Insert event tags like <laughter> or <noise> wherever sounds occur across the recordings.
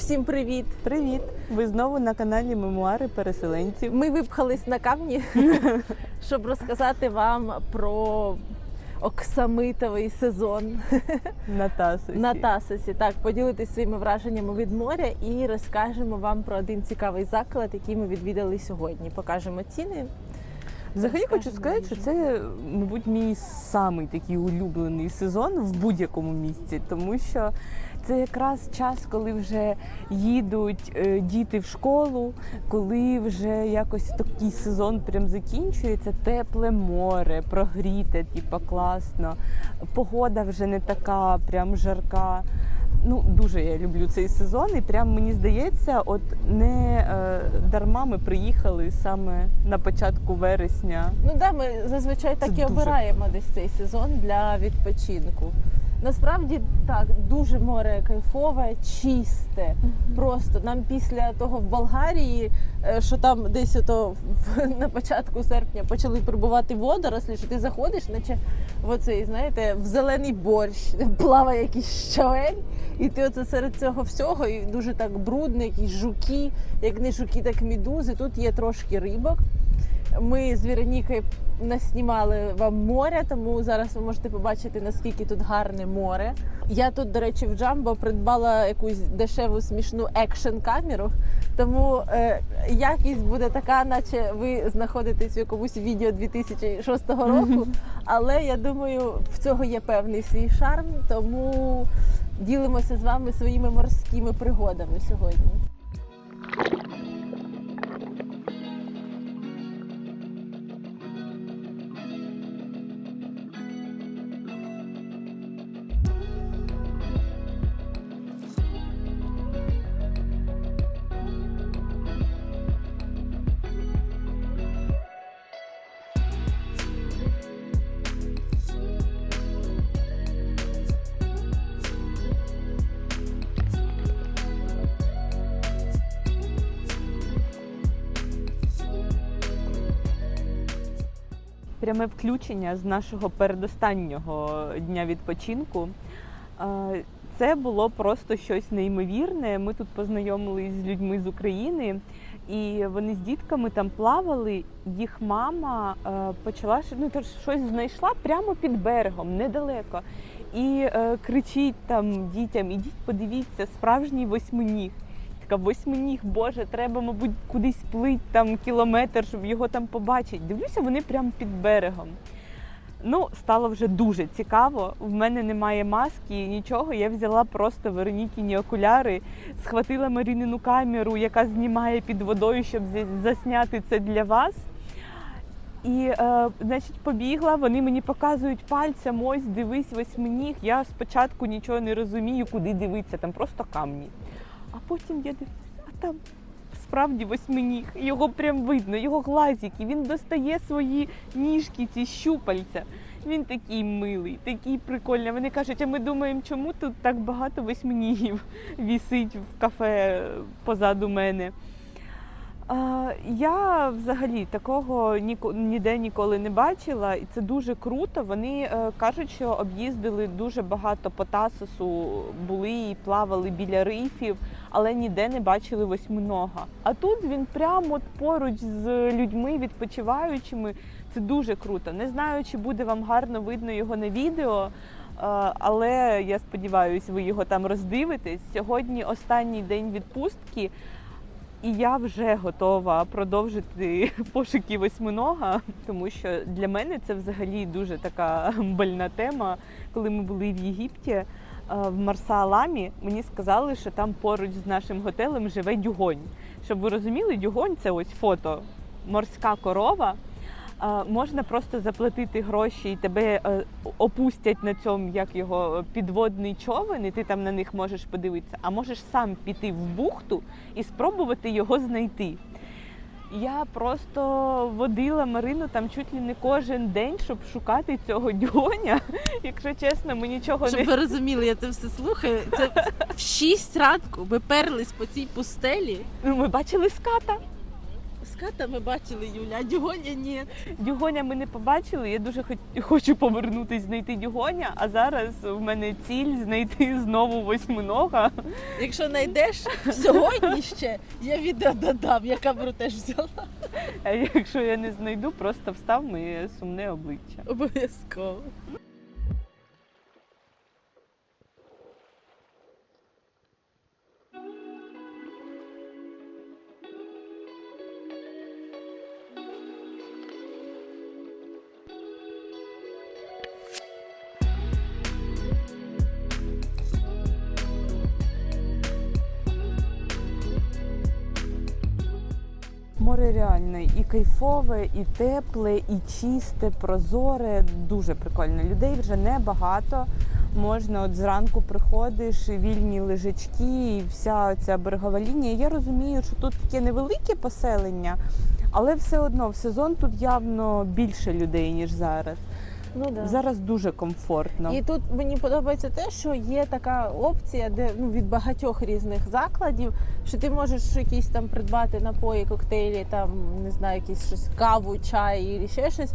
Всім привіт! Привіт! Ви знову на каналі Мемуари переселенців. Ми випхались на камні, <laughs> щоб розказати вам про оксамитовий сезон На Тасосі. на Тасосі. Так, поділитись своїми враженнями від моря і розкажемо вам про один цікавий заклад, який ми відвідали сьогодні. Покажемо ціни. Взагалі хочу сказати, що це, мабуть, мій самий такий улюблений сезон в будь-якому місці, тому що це якраз час, коли вже їдуть е, діти в школу, коли вже якось такий сезон прям закінчується, тепле море, прогріте, типа класно. Погода вже не така прям жарка. Ну, дуже я люблю цей сезон, і прям мені здається, от не е, дарма ми приїхали саме на початку вересня. Ну да, ми зазвичай так і дуже обираємо десь цей сезон для відпочинку. Насправді так, дуже море кайфове, чисте. Просто нам після того в Болгарії, е, що там десь ото в- <laughs> на початку серпня почали прибувати водорослі, що ти заходиш, наче в оцей, знаєте, в зелений борщ <laughs> плаває якийсь щавель, і ти оце серед цього всього, і дуже так брудно, якісь жуки, як не жуки, так мідузи. Тут є трошки рибок. Ми з Віронікою наснімали вам море, тому зараз ви можете побачити, наскільки тут гарне море. Я тут, до речі, в Джамбо придбала якусь дешеву смішну екшн камеру, тому е, якість буде така, наче ви знаходитесь в якомусь відео 2006 року. Але я думаю, в цього є певний свій шарм, тому ділимося з вами своїми морськими пригодами сьогодні. Пряме включення з нашого передостаннього дня відпочинку. Це було просто щось неймовірне. Ми тут познайомились з людьми з України, і вони з дітками там плавали. Їх мама е, почала ну, щось знайшла прямо під берегом, недалеко. І е, кричить там дітям: ідіть, подивіться, справжній восьминіг. Така восьминіг, боже, треба, мабуть, кудись плить там кілометр, щоб його там побачити. Дивлюся, вони прямо під берегом. Ну, стало вже дуже цікаво. В мене немає маски, нічого. Я взяла просто Веронікіні окуляри, схватила Марінину камеру, яка знімає під водою, щоб засняти це для вас. І, е, значить, побігла, вони мені показують пальцем, ось дивись восьминіг. Я спочатку нічого не розумію, куди дивитися, там просто камні. А потім я дивлюсь, а там справді восьминіг. Його прям видно, його глазики. Він достає свої ніжки, ці щупальця. Він такий милий, такий прикольний. Вони кажуть, а ми думаємо, чому тут так багато восьминігів <laughs> вісить в кафе позаду мене. Я взагалі такого ніде ніколи не бачила, і це дуже круто. Вони е, кажуть, що об'їздили дуже багато по Тасосу, були і плавали біля рифів, але ніде не бачили восьминога. А тут він прямо поруч з людьми, відпочиваючими. Це дуже круто. Не знаю, чи буде вам гарно видно його на відео. е, Але я сподіваюся, ви його там роздивитесь. Сьогодні останній день відпустки. І я вже готова продовжити <laughs> пошуки восьминога, тому що для мене це взагалі дуже така <laughs> больна тема. Коли ми були в Єгипті е, в Марса-Аламі, мені сказали, що там поруч з нашим готелем живе дюгонь. Щоб ви розуміли, дюгонь це ось фото, морська корова. Е, Можна просто заплатити гроші і тебе е, опустять на цьому, як його підводний човен, і ти там на них можеш подивитися, а можеш сам піти в бухту і спробувати його знайти. Я просто водила Марину там чуть ли не кожен день, щоб шукати цього <laughs> дьоня. Якщо чесно, ми нічого Щоб не ви розуміли, я це все слухаю. Це в 6 ранку ми перлись по цій пустелі. Ну, ми бачили ската. Ската ми бачили, Юля, а Дюгоня ні. Дюгоня ми не побачили. Я дуже хочу повернутись, знайти дюгоня. А зараз в мене ціль знайти знову восьминога. Якщо знайдеш сьогодні ще, я відео додам, я камеру теж взяла. А якщо я не знайду, просто встав моє сумне обличчя. Обов'язково. Море реальне і кайфове, і тепле, і чисте, прозоре. Дуже прикольно. Людей вже небагато. Можна от зранку приходиш, вільні лежачки, і вся ця берегова лінія. Я розумію, що тут таке невелике поселення, але все одно в сезон тут явно більше людей, ніж зараз. Ну да. Зараз дуже комфортно. І тут мені подобається те, що є така опція, де ну від багатьох різних закладів, що ти можеш якісь там придбати напої, коктейлі, там не знаю, якісь щось каву, чай і ще щось.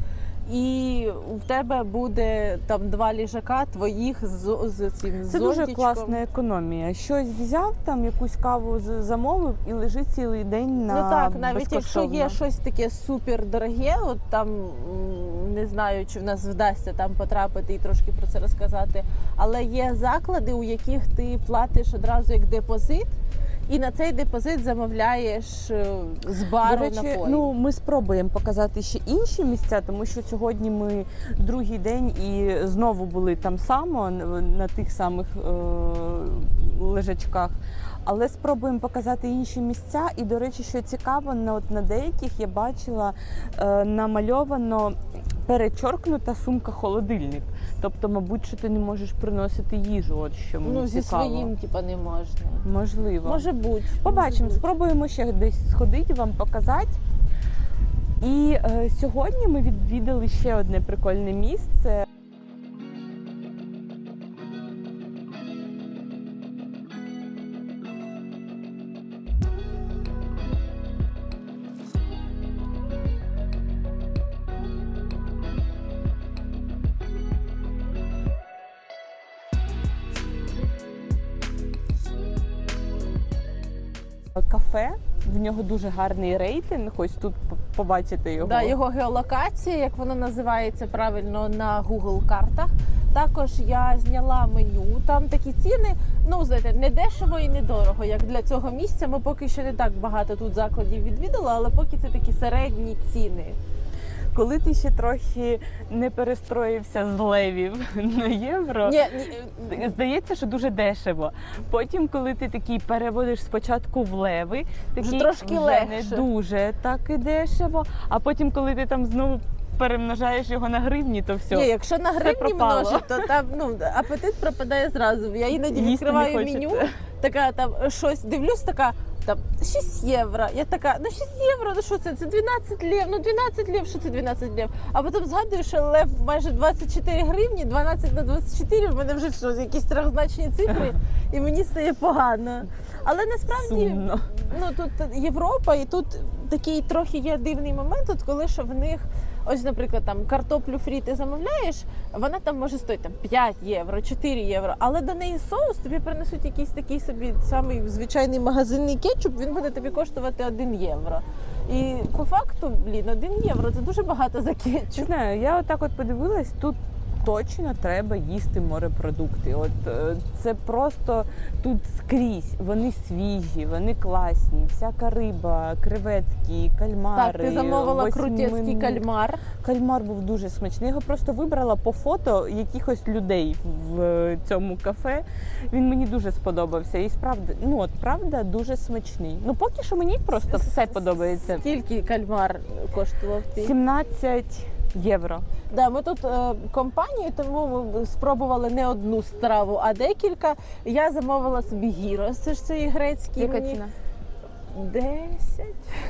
І в тебе буде там два ліжака твоїх з, з цим Це дуже класна економія. Щось взяв, там якусь каву з- замовив і лежить цілий день на Ну так, навіть якщо є безкоштовно. щось таке супер дороге, от там м, не знаю, чи в нас вдасться там потрапити і трошки про це розказати. Але є заклади, у яких ти платиш одразу як депозит, і на цей депозит замовляєш е, з бару До речі, напої. ну ми спробуємо показати ще інші місця, тому що сьогодні ми другий день і знову були там само на тих самих е- лежачках. Але спробуємо показати інші місця. І, до речі, що цікаво, на от на деяких я бачила е, намальовано перечоркнута сумка холодильник. Тобто, мабуть, що ти не можеш приносити їжу. От що мені ну зі цікаво. своїм, типа, не можна. Можливо. Може бути. Побачимо, може спробуємо ще десь сходити, вам показати. І е, сьогодні ми відвідали ще одне прикольне місце. Кафе. В нього дуже гарний рейтинг. Ось тут побачити його. Да, його геолокація, як вона називається правильно на Google картах. Також я зняла меню. Там такі ціни, ну знаєте, не дешево і не дорого. Як для цього місця ми поки що не так багато тут закладів відвідали, але поки це такі середні ціни. Коли ти ще трохи не перестроївся з левів <laughs> на євро, Ні, ні, здається, що дуже дешево. Потім, коли ти такий переводиш спочатку в леви, такий трошки вже легше. не дуже так і дешево. А потім, коли ти там знову перемножаєш його на гривні, то все. ні, якщо на гривні множить, то там ну апетит пропадає зразу. Я іноді Їсти відкриваю меню, така там щось дивлюсь, така. Там 6 євро. Я така, ну 6 євро, ну що це? Це 12 лев, ну 12 лев, що це 12 лев? А потім згадую, що лев майже 24 гривні, 12 на 24, в мене вже все, якісь трьохзначні цифри, і мені стає погано. Але насправді Сумно. ну тут Європа, і тут такий трохи є дивний момент, от коли що в них. Ось, наприклад, там картоплю фрі ти замовляєш, вона там може стоїти там 5 євро, 4 євро, але до неї соус тобі принесуть якийсь такий собі самий звичайний магазинний кетчуп, він буде тобі коштувати 1 євро. І по факту, блін, 1 євро це дуже багато за Не знаю, я отак от подивилась, тут точно треба їсти морепродукти. От е, це просто тут скрізь. Вони свіжі, вони класні. Всяка риба, креветки, кальмари. Так, ти замовила крутецький кальмар. Кальмар був дуже смачний. Його просто вибрала по фото якихось людей в цьому кафе. Він мені дуже сподобався. І справді, ну от правда, дуже смачний. Ну поки що мені просто все подобається. Скільки кальмар коштував ти? 17 євро. Да, ми тут е, компанією, тому ми спробували не одну страву, а декілька. Я замовила собі гірос. Це ж цей грецький. мені- 10?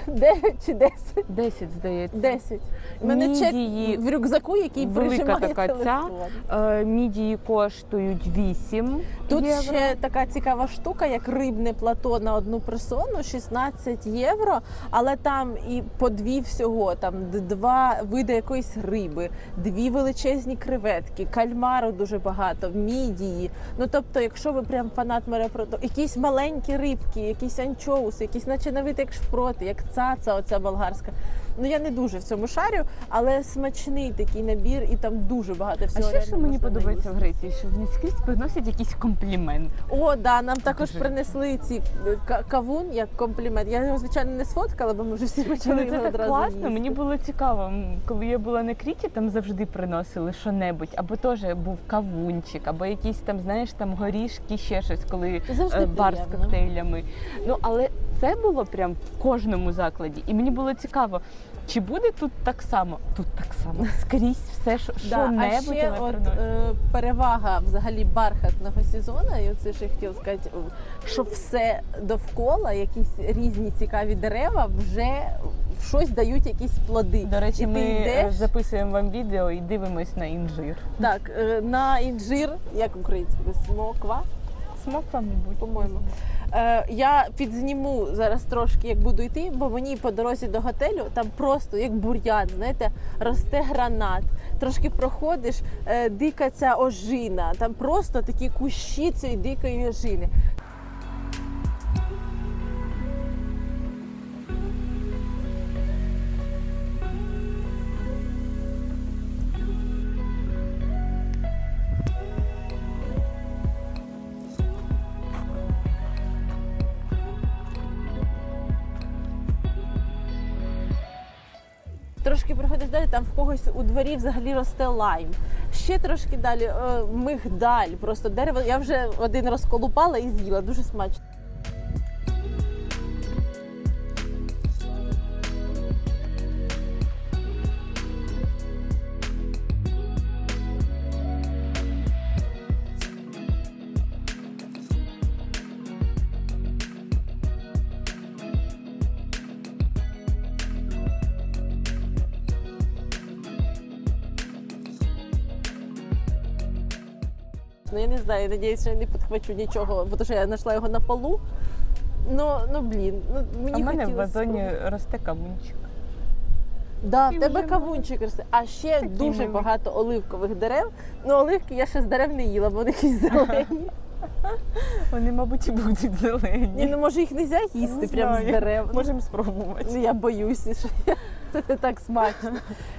9 <laughs> чи 10? 10, здається. 10. У мене чек Мідії, в рюкзаку, який велика прижимає така ця. телефон. е, мідії коштують 8 Тут євро. ще така цікава штука, як рибне плато на одну персону, 16 євро, але там і по дві всього, там д- два види якоїсь риби, дві величезні креветки, кальмару дуже багато, мідії. Ну тобто, якщо ви прям фанат морепродуктів, якісь маленькі рибки, якісь анчоуси, якісь наче на вид як шпроти, як цаца, оця болгарська. Ну я не дуже в цьому шарю, але смачний такий набір, і там дуже багато А ще що мені подобається в. Греції, що вони скрізь приносять якийсь комплімент. О, да, нам також Дуже. принесли ці е, кавун як комплімент. Я його звичайно не сфоткала, бо ми вже всі почали це його так одразу класно. їсти. Мені було цікаво. Коли я була на Кріті, там завжди приносили що-небудь, або теж був кавунчик, або якісь там, знаєш, там горішки, ще щось, коли завжди е, бар з коктейлями. Ну але це було прям в кожному закладі, і мені було цікаво. Чи буде тут так само? Тут так само скрізь все, що, <laughs> Да, а що-небудь ще от, е, перевага взагалі бархатного сезону, і оце ще хотіла сказати, що все довкола, якісь різні цікаві дерева, вже щось дають якісь плоди. До речі, і ми йдеш- записуємо вам відео і дивимось на інжир. Так, е, на інжир, як українською, смоква. Смоква, мабуть. по-моєму. Е, я підзніму зараз трошки, як буду йти, бо мені по дорозі до готелю там просто як бур'ян, знаєте, росте гранат. Трошки проходиш, е, дика ця ожина, там просто такі кущі цієї дикої ожини. У дворі взагалі росте лайм. Ще трошки далі е, мигдаль, просто дерево. Я вже один раз колупала і з'їла, дуже смачно. Ну я не знаю, я надіюсь, що я не підхвачу нічого, бо то, що я знайшла його на полу. Ну, ну блін, ну мені А в мене в хотілося вазоні спробувати. росте кавунчик. Да, в тебе вже кавунчик росте. А ще Такий дуже милий. багато оливкових дерев. Ну, оливки я ще з дерев не їла, бо вони якісь <laughs> зелені. Вони, мабуть, і будуть зелені. Ні, ну може їх не можна їсти Не прямо з знаю. дерев. Можемо спробувати. Ну, я боюся, що я- це <laughs> так смачно.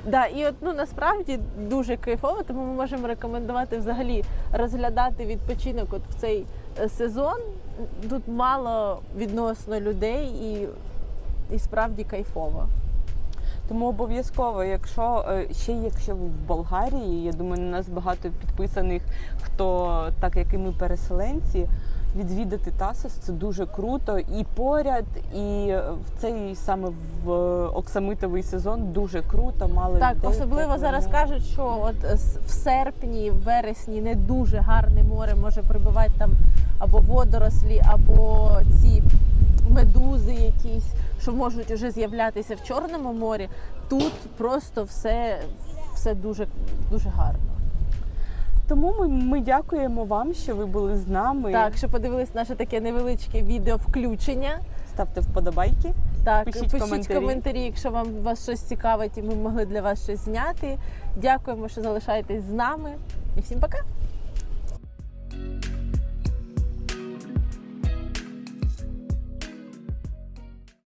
Да, і от ну насправді дуже кайфово, тому ми можемо рекомендувати взагалі розглядати відпочинок от в цей е, сезон. Тут мало відносно людей і, і справді кайфово. Тому обов'язково, якщо е, ще якщо ви в Болгарії, я думаю, на нас багато підписаних, хто так як і ми переселенці. Відвідати Тасос це дуже круто і поряд, і в цей саме в оксамитовий сезон дуже круто. Мало Так, людей, особливо тепле зараз море. кажуть, що от в серпні, в вересні не дуже гарне море може прибивати там або водорослі, або ці медузи якісь, що можуть вже з'являтися в Чорному морі. Тут просто все, все дуже, дуже гарно. Тому ми, ми дякуємо вам, що ви були з нами. Так, що подивились наше таке невеличке відео включення. ставте вподобайки. Так, Пишіть пишіть, коментарі. коментарі, якщо вам вас щось цікавить, і ми могли для вас щось зняти. Дякуємо, що залишаєтесь з нами. І всім пока!